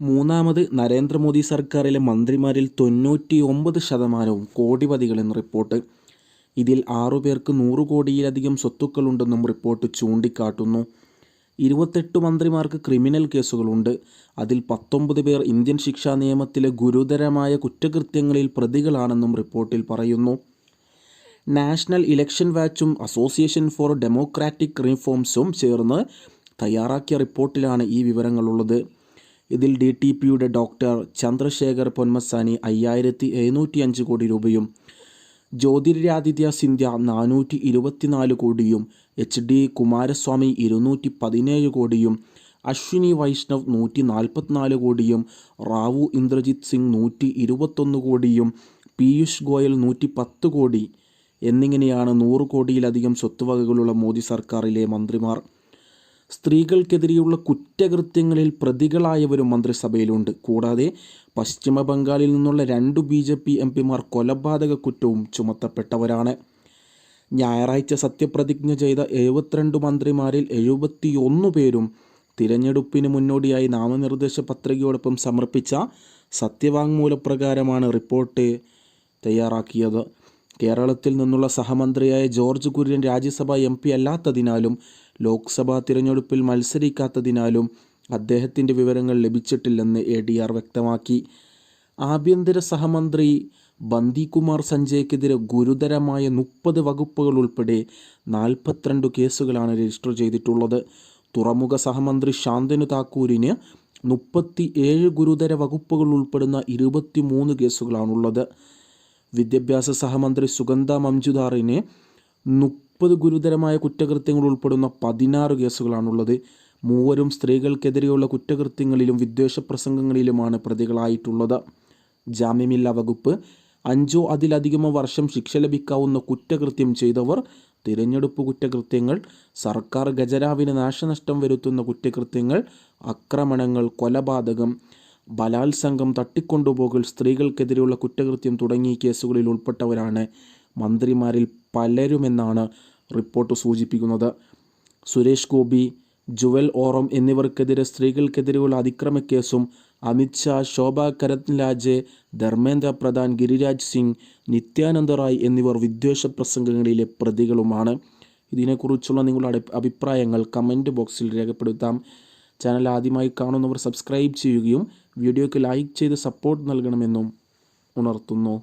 മൂന്നാമത് നരേന്ദ്രമോദി സർക്കാരിലെ മന്ത്രിമാരിൽ തൊണ്ണൂറ്റി ഒമ്പത് ശതമാനവും കോടിപതികളെന്ന് റിപ്പോർട്ട്. ഇതിൽ ആറു പേർക്ക് നൂറ് കോടിയിലധികം സ്വത്തുക്കളുണ്ടെന്നും റിപ്പോർട്ട് ചൂണ്ടിക്കാട്ടുന്നു. ഇരുപത്തെട്ട് മന്ത്രിമാർക്ക് ക്രിമിനൽ കേസുകളുണ്ട്. അതിൽ പത്തൊമ്പത് പേർ ഇന്ത്യൻ ശിക്ഷാ നിയമത്തിലെ ഗുരുതരമായ കുറ്റകൃത്യങ്ങളിൽ പ്രതികളാണെന്നും റിപ്പോർട്ടിൽ പറയുന്നു. നാഷണൽ ഇലക്ഷൻ വാച്ചും അസോസിയേഷൻ ഫോർ ഡെമോക്രാറ്റിക് റിഫോംസും ചേർന്ന് തയ്യാറാക്കിയ റിപ്പോർട്ടിലാണ് ഈ വിവരങ്ങളുള്ളത്. ഇതിൽ ഡി ടി പിയുടെ ഡോക്ടർ ചന്ദ്രശേഖർ പൊന്മസാനി അയ്യായിരത്തി എഴുന്നൂറ്റി അഞ്ച് കോടി രൂപയും ജ്യോതിരാദിത്യ സിന്ധ്യ നാനൂറ്റി ഇരുപത്തിനാല് കോടിയും എച്ച് ഡി കുമാരസ്വാമി ഇരുന്നൂറ്റി പതിനേഴ് കോടിയും അശ്വിനി വൈഷ്ണവ് നൂറ്റി നാൽപ്പത്തിനാല് കോടിയും റാവു ഇന്ദ്രജിത് സിംഗ് നൂറ്റി ഇരുപത്തൊന്ന് കോടിയും പീയൂഷ് ഗോയൽ നൂറ്റി പത്ത് കോടി. എന്നിങ്ങനെയാണ് നൂറ് കോടിയിലധികം സ്വത്തുവകകളുള്ള മോദി സർക്കാരിലെ മന്ത്രിമാർ. സ്ത്രീകൾക്കെതിരെയുള്ള കുറ്റകൃത്യങ്ങളിൽ പ്രതികളായവരും മന്ത്രിസഭയിലുണ്ട്. കൂടാതെ പശ്ചിമ ബംഗാളിൽ നിന്നുള്ള രണ്ടു ബി ജെ പി എം പിമാർ കൊലപാതക കുറ്റവും ചുമത്തപ്പെട്ടവരാണ്. ഞായറാഴ്ച സത്യപ്രതിജ്ഞ ചെയ്ത എഴുപത്തിരണ്ട് മന്ത്രിമാരിൽ എഴുപത്തിയൊന്ന് പേരും തിരഞ്ഞെടുപ്പിന് മുന്നോടിയായി നാമനിർദ്ദേശ പത്രികയോടൊപ്പം സമർപ്പിച്ച സത്യവാങ്മൂലപ്രകാരമാണ് റിപ്പോർട്ട് തയ്യാറാക്കിയത്. കേരളത്തിൽ നിന്നുള്ള സഹമന്ത്രിയായ George Kurian Rajya Sabha M P അല്ലാത്തതിനാലും ലോക്സഭാ തിരഞ്ഞെടുപ്പിൽ മത്സരിക്കാത്തതിനാലും അദ്ദേഹത്തിന്റെ വിവരങ്ങൾ ലഭിച്ചിട്ടില്ലെന്ന് എ ഡി ആർ വ്യക്തമാക്കി. ആഭ്യന്തര സഹമന്ത്രി ബന്ദികുമാർ സഞ്ജയ്ക്കെതിരെ ഗുരുതരമായ മുപ്പത് വകുപ്പുകൾ ഉൾപ്പെടെ നാൽപ്പത്തിരണ്ട് കേസുകളാണ് രജിസ്റ്റർ ചെയ്തിട്ടുള്ളത്. തുറമുഖ സഹമന്ത്രി ശാന്തനു താക്കൂരിന് മുപ്പത്തി ഏഴ് ഗുരുതര വകുപ്പുകൾ ഉൾപ്പെടുന്ന ഇരുപത്തി മൂന്ന് കേസുകളാണുള്ളത്. വിദ്യാഭ്യാസ സഹമന്ത്രി സുഗന്ധ മഞ്ജുദാറിനെ മുപ്പത് ഗുരുതരമായ കുറ്റകൃത്യങ്ങൾ ഉൾപ്പെടുന്ന പതിനാറ് കേസുകളാണുള്ളത്. മൂവരും സ്ത്രീകൾക്കെതിരെയുള്ള കുറ്റകൃത്യങ്ങളിലും വിദ്വേഷ പ്രസംഗങ്ങളിലുമാണ് പ്രതികളായിട്ടുള്ളത്. ജാമ്യമില്ലാ വകുപ്പ് അഞ്ചോ അതിലധികമോ വർഷം ശിക്ഷ ലഭിക്കാവുന്ന കുറ്റകൃത്യം ചെയ്തവർ തിരഞ്ഞെടുപ്പ് കുറ്റകൃത്യങ്ങൾ സർക്കാർ ഖജരാവിന് നാശനഷ്ടം വരുത്തുന്ന കുറ്റകൃത്യങ്ങൾ ആക്രമണങ്ങൾ കൊലപാതകം ബലാത്സംഗം തട്ടിക്കൊണ്ടുപോകൽ സ്ത്രീകൾക്കെതിരെയുള്ള കുറ്റകൃത്യം തുടങ്ങിയ കേസുകളിൽ ഉൾപ്പെട്ടവരാണ് മന്ത്രിമാരിൽ പലരുമെന്നാണ് റിപ്പോർട്ട് സൂചിപ്പിക്കുന്നത്. സുരേഷ് ഗോപി ജുവൽ ഓറം എന്നിവർക്കെതിരെ സ്ത്രീകൾക്കെതിരെയുള്ള അതിക്രമക്കേസും അമിത്ഷാ ശോഭ കരത്ലാജെ ധർമ്മേന്ദ്ര പ്രധാൻ ഗിരിരാജ് സിംഗ് നിത്യാനന്ദ റായ് എന്നിവർ വിദ്വേഷ പ്രസംഗങ്ങളിലെ പ്രതികളുമാണ്. ഇതിനെക്കുറിച്ചുള്ള നിങ്ങളുടെ അഭിപ്രായങ്ങൾ കമന്റ് ബോക്സിൽ രേഖപ്പെടുത്താം. ചാനൽ ആദ്യമായി കാണുന്നവർ സബ്സ്ക്രൈബ് ചെയ്യുകയും വീഡിയോയ്ക്ക് ലൈക്ക് ചെയ്ത് സപ്പോർട്ട് നൽകണമെന്നും ഉണർത്തുന്നു.